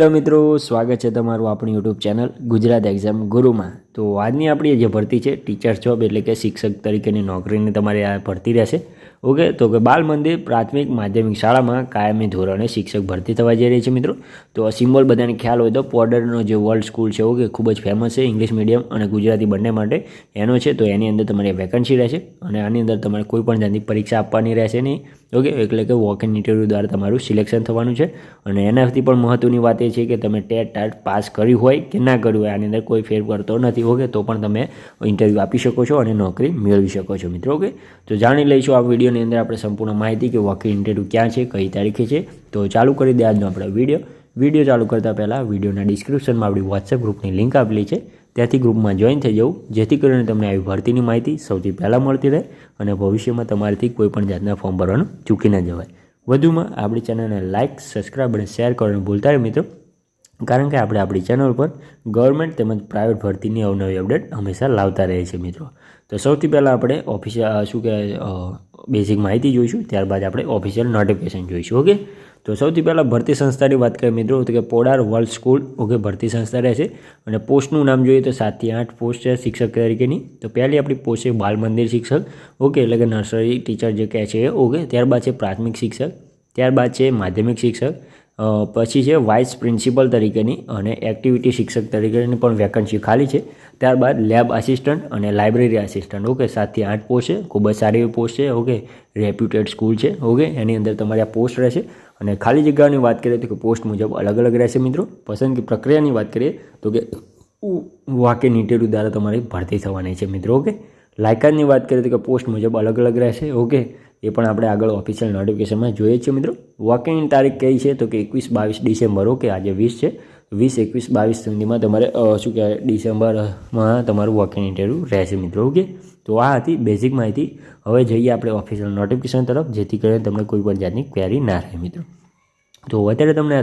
Hello મિત્રો, સ્વાગત છે તમારું આપણી યુટ્યુબ ચેનલ ગુજરાત એક્ઝામ ગુરુમાં. તો આજની આપણી જે ભરતી છે, ટીચર જોબ એટલે કે શિક્ષક તરીકેની નોકરીની તમારી આ ભરતી રહેશે. ઓકે, તો કે બાલ મંદિર પ્રાથમિક માધ્યમિક શાળામાં કાયમી ધોરણે શિક્ષક ભરતી થવા જઈ રહી છે મિત્રો. તો સિમ્બોલ બધાને ખ્યાલ હોય તો પોર્ડરનો જે વર્લ્ડ સ્કૂલ છે, ઓકે, ખૂબ જ ફેમસ છે, ઇંગ્લિશ મીડિયમ અને ગુજરાતી બંને માટે એનો છે. તો એની અંદર તમારી વેકન્સી રહેશે અને આની અંદર તમારે કોઈ પણ જાતની પરીક્ષા આપવાની રહેશે નહીં, ઓકે, એટલે કે વોક ઇન ઇન્ટરવ્યૂ દ્વારા તમારું સિલેક્શન થવાનું છે. અને એનાથી પણ મહત્ત્વની વાત એ છે કે તમે ટેટ ટાટ પાસ કર્યું હોય કે ના કર્યું હોય, આની અંદર કોઈ ફેર પડતો નથી, ઓકે, તો પણ તમે ઇન્ટરવ્યૂ આપી શકો છો અને નોકરી મેળવી શકો છો મિત્રો, ઓકે. તો જાણી લઈશું આ વિડીયોની અંદર આપણે સંપૂર્ણ માહિતી કે વોક ઇન ઇન્ટરવ્યૂ ક્યાં છે, કઈ તારીખે છે, તો ચાલુ કરી દે આજનો આપણે વીડિયો. વીડિયો ચાલુ કરતાં પહેલાં વિડીયોના ડિસ્ક્રિપ્શનમાં આપણી વોટ્સએપ ગ્રુપની લિંક આપેલી છે. ત્યાંથી ગ્રુપમાં જોઈન થઈ જવું, જેથી કરીને તમને આવી ભરતીની માહિતી સૌથી પહેલાં મળતી રહે અને ભવિષ્યમાં તમારાથી કોઈપણ જાતના ફોર્મ ભરવાનું ચૂકી ન જવાય. વધુમાં આપણી ચેનલને લાઇક સબસ્ક્રાઈબ અને શેર કરવાનું ભૂલતા રહે મિત્રો. કારણ કે આપણે આપણી ચેનલ પર ગવર્મેન્ટ તેમજ પ્રાઇવેટ ભરતીની અવનવી અપડેટ હંમેશા લાવતા રહીએ છીએ મિત્રો. તો સૌથી પહેલાં આપણે ઓફિશિયલ શું કહેવાય બેઝિક માહિતી જોઈશું, ત્યારબાદ આપણે ઓફિશિયલ નોટિફિકેશન જોઈશું ઓકે તો સૌથી પહેલાં ભરતી સંસ્થાની વાત કરીએ મિત્રો, તો કે પોડાર વર્લ્ડ સ્કૂલ ઓકે ભરતી સંસ્થા રહેશે અને પોસ્ટનું નામ જોઈએ તો સાતથી આઠ પોસ્ટ છે શિક્ષક તરીકેની. તો પહેલી આપણી પોસ્ટ છે બાલ મંદિર શિક્ષક ઓકે એટલે કે નર્સરી ટીચર જે કહે છે ઓકે ત્યારબાદ છે પ્રાથમિક શિક્ષક, ત્યારબાદ છે માધ્યમિક શિક્ષક પછી છે વાઇસ પ્રિન્સિપલ તરીકેની અને એક્ટિવિટી શિક્ષક તરીકેની પણ વેકન્સી ખાલી છે. ત્યારબાદ લેબ આસિસ્ટન્ટ અને લાઇબ્રેરી આસિસ્ટન્ટ ઓકે સાતથી આઠ પોસ્ટ છે. ખૂબ જ સારી પોસ્ટ છે. ઓકે રેપ્યુટેડ સ્કૂલ છે. ઓકે એની અંદર તમારે આ પોસ્ટ રહેશે. અને ખાલી જગ્યાની વાત કરીએ તો કે પોસ્ટ મુજબ અલગ અલગ રહેશે મિત્રો. પસંદગી પ્રક્રિયાની વાત કરીએ તો કે વાકે નીટેરું દ્વારા તમારી ભરતી થવાની છે મિત્રો. ઓકે લાયકાતની વાત કરીએ તો કે પોસ્ટ મુજબ અલગ અલગ રહેશે. ઓકે એ પણ આપણે આગળ ઓફિશિયલ નોટિફિકેશનમાં જોઈએ છીએ મિત્રો. વોકિંગ તારીખ કઈ છે? તો કે એકવીસ બાવીસ ડિસેમ્બર, ઓકે, આજે વીસ છે. વીસ, એકવીસ, બાવીસ સુધીમાં તમારે શું કહેવાય, ડિસેમ્બરમાં તમારું વોકિંગ ઇન્ટરવ્યૂ રહેશે મિત્રો, ઓકે? તો આ હતી બેઝિક માહિતી. હવે જઈએ આપણે ઓફિશિયલ નોટિફિકેશન તરફ, જેથી કરીને તમને કોઈ પણ જાતની ક્વેરી ના રહે મિત્રો. તો અત્યારે તમને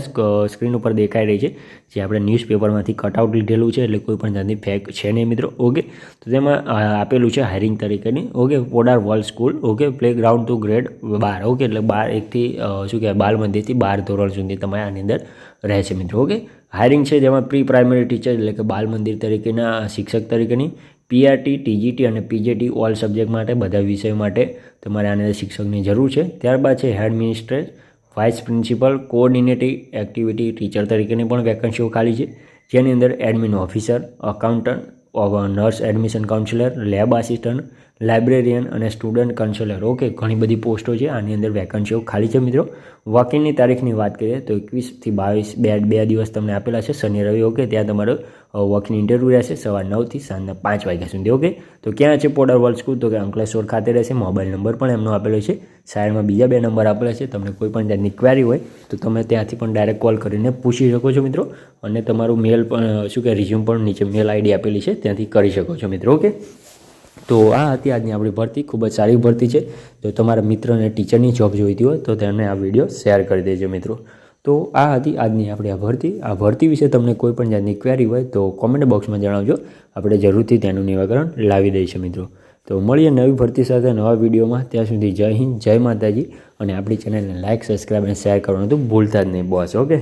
સ્ક્રીન ઉપર દેખાઈ રહી છે જે આપણે ન્યૂઝપેપરમાંથી કટઆઉટ લીધેલું છે, એટલે કોઈ પણ જાતની ફેક છે નહીં મિત્રો, ઓકે? તો તેમાં આપેલું છે હાયરિંગ તરીકેની, okay? Podar world school, okay? Play ground to grade bar, okay? એટલે બાર એકથી શું કહેવાય બાલ મંદિરથી બાર ધોરણ સુધી તમારે આની અંદર રહેશે મિત્રો, ઓકે? હાયરિંગ છે જેમાં પ્રી પ્રાઇમરી ટીચર એટલે કે બાલ મંદિર તરીકેના, શિક્ષક તરીકેની પીઆરટી ટીજીટી અને પીજેટી ઓલ સબ્જેક્ટ માટે, બધા વિષયો માટે તમારે આની અંદર શિક્ષકની જરૂર છે. ત્યારબાદ છે head મિનિસ્ટ્રેટ vice principal coordinative activity teacher તરીકેની પણ વેકન્સીઓ ખાલી છે. જેની અંદર admin officer accountant nurse admission counsellor lab assistant librarian અને સ્ટુડન્ટ કાઉન્સિલર ઓકે ઘણી બધી પોસ્ટો છે. આની અંદર વેકન્સીઓ ખાલી છે મિત્રો. વોકિંગની તારીખની વાત કરીએ તો એકવીસથી બાવીસ બે બે દિવસ તમને આપેલા છે. શનિ રવિ ઓકે ત્યાં તમારો વોકિંગ ઇન્ટરવ્યૂ રહેશે સવાર નવથી સાંજના પાંચ વાગ્યા સુધી ઓકે તો ક્યાં છે પોડર વર્લ્ડ સ્કૂલ તો કે અંકલેશ્વર ખાતે રહેશે. મોબાઈલ નંબર પણ એમનો આપેલો છે. શાયરમાં બીજા બે નંબર આપેલા છે. તમને કોઈ પણ જાતની ક્વેરી હોય, તો તમે ત્યાંથી પણ ડાયરેક્ટ કોલ કરીને પૂછી શકો છો મિત્રો. અને તમારું મેલ પણ શું કે રિઝ્યુમ પણ નીચે મેલ આઈડી આપેલી છે. ત્યાંથી કરી શકો છો મિત્રો ઓકે તો આ હતી આજની આપણી ભરતી. ખૂબ જ સારી ભરતી છે. જો તમારા મિત્ર અને ટીચરની જોબ જોઈતી હોય, તો તેમને આ વીડિયો શેર કરી દેજો મિત્રો. તો આ હતી આજની આપણી આ ભરતી. આ ભરતી વિશે તમને કોઈ પણ જાતની ક્વેરી હોય તો કોમેન્ટ બોક્સમાં જણાવજો. આપણે જરૂરથી તેનું નિરાકરણ લાવી દઈશું મિત્રો. તો મળીએ નવી ભરતી સાથે નવા વિડીયોમાં ત્યાં સુધી જય હિન્દ, જય માતાજી. અને આપણી ચેનલને લાઇક સબસ્ક્રાઈબ અને શેર કરવાનું તો ભૂલતા જ નહીં બોસ ઓકે